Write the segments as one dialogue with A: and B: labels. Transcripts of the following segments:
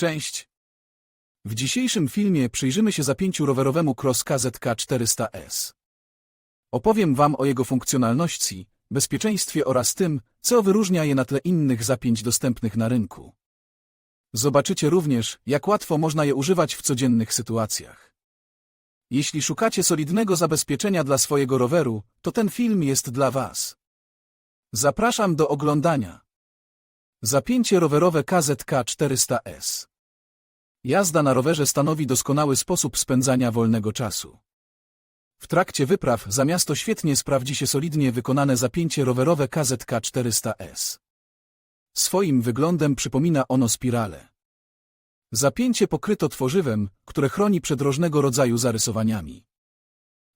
A: Cześć! W dzisiejszym filmie przyjrzymy się zapięciu rowerowemu Cross KZK 400S. Opowiem Wam o jego funkcjonalności, bezpieczeństwie oraz tym, co wyróżnia je na tle innych zapięć dostępnych na rynku. Zobaczycie również, jak łatwo można je używać w codziennych sytuacjach. Jeśli szukacie solidnego zabezpieczenia dla swojego roweru, to ten film jest dla Was. Zapraszam do oglądania. Zapięcie rowerowe KZK 400S. Jazda na rowerze stanowi doskonały sposób spędzania wolnego czasu. W trakcie wypraw za miasto świetnie sprawdzi się solidnie wykonane zapięcie rowerowe KZK 400S. Swoim wyglądem przypomina ono spirale. Zapięcie pokryto tworzywem, które chroni przed różnego rodzaju zarysowaniami.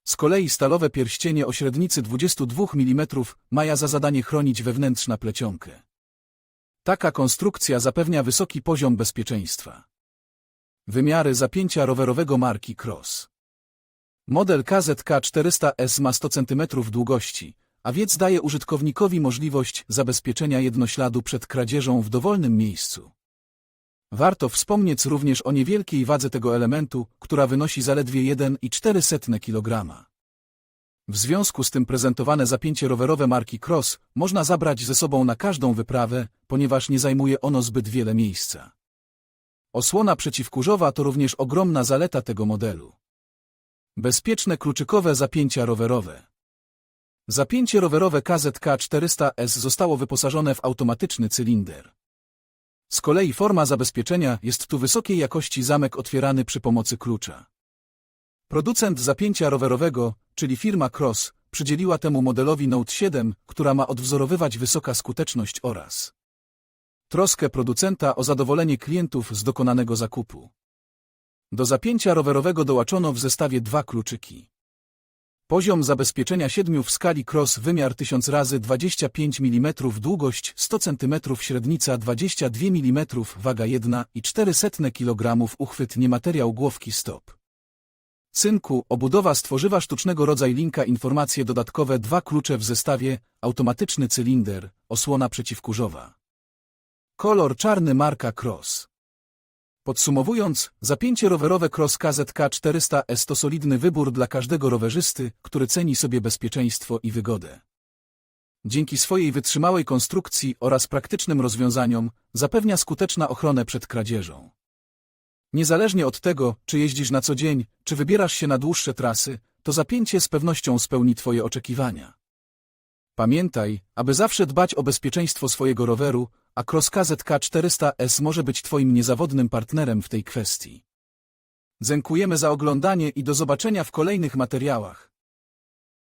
A: Z kolei stalowe pierścienie o średnicy 22 mm mają za zadanie chronić wewnętrzna plecionkę. Taka konstrukcja zapewnia wysoki poziom bezpieczeństwa. Wymiary zapięcia rowerowego marki Cross. Model KZK 400S ma 100 cm długości, a więc daje użytkownikowi możliwość zabezpieczenia jednośladu przed kradzieżą w dowolnym miejscu. Warto wspomnieć również o niewielkiej wadze tego elementu, która wynosi zaledwie 1,4 kg. W związku z tym prezentowane zapięcie rowerowe marki Cross można zabrać ze sobą na każdą wyprawę, ponieważ nie zajmuje ono zbyt wiele miejsca. Osłona przeciwkurzowa to również ogromna zaleta tego modelu. Bezpieczne kluczykowe zapięcia rowerowe. Zapięcie rowerowe KZK 400S zostało wyposażone w automatyczny cylinder. Z kolei forma zabezpieczenia jest tu wysokiej jakości zamek otwierany przy pomocy klucza. Producent zapięcia rowerowego, czyli firma Cross, przydzieliła temu modelowi Note 7, która ma odwzorowywać wysoka skuteczność oraz troskę producenta o zadowolenie klientów z dokonanego zakupu. Do zapięcia rowerowego dołączono w zestawie dwa kluczyki. Poziom zabezpieczenia 7 w skali Cross wymiar 1000 razy 25 mm długość 100 cm średnica 22 mm waga 1,4 kg uchwyt niemateriał głowki stop. Cynku, obudowa stworzywa sztucznego rodzaj linka informacje dodatkowe dwa klucze w zestawie, automatyczny cylinder, osłona przeciwkurzowa. Kolor czarny marka Cross. Podsumowując, zapięcie rowerowe Cross KZK 400S to solidny wybór dla każdego rowerzysty, który ceni sobie bezpieczeństwo i wygodę. Dzięki swojej wytrzymałej konstrukcji oraz praktycznym rozwiązaniom zapewnia skuteczną ochronę przed kradzieżą. Niezależnie od tego, czy jeździsz na co dzień, czy wybierasz się na dłuższe trasy, to zapięcie z pewnością spełni Twoje oczekiwania. Pamiętaj, aby zawsze dbać o bezpieczeństwo swojego roweru, a Cross KZK 400S może być Twoim niezawodnym partnerem w tej kwestii. Dziękujemy za oglądanie i do zobaczenia w kolejnych materiałach.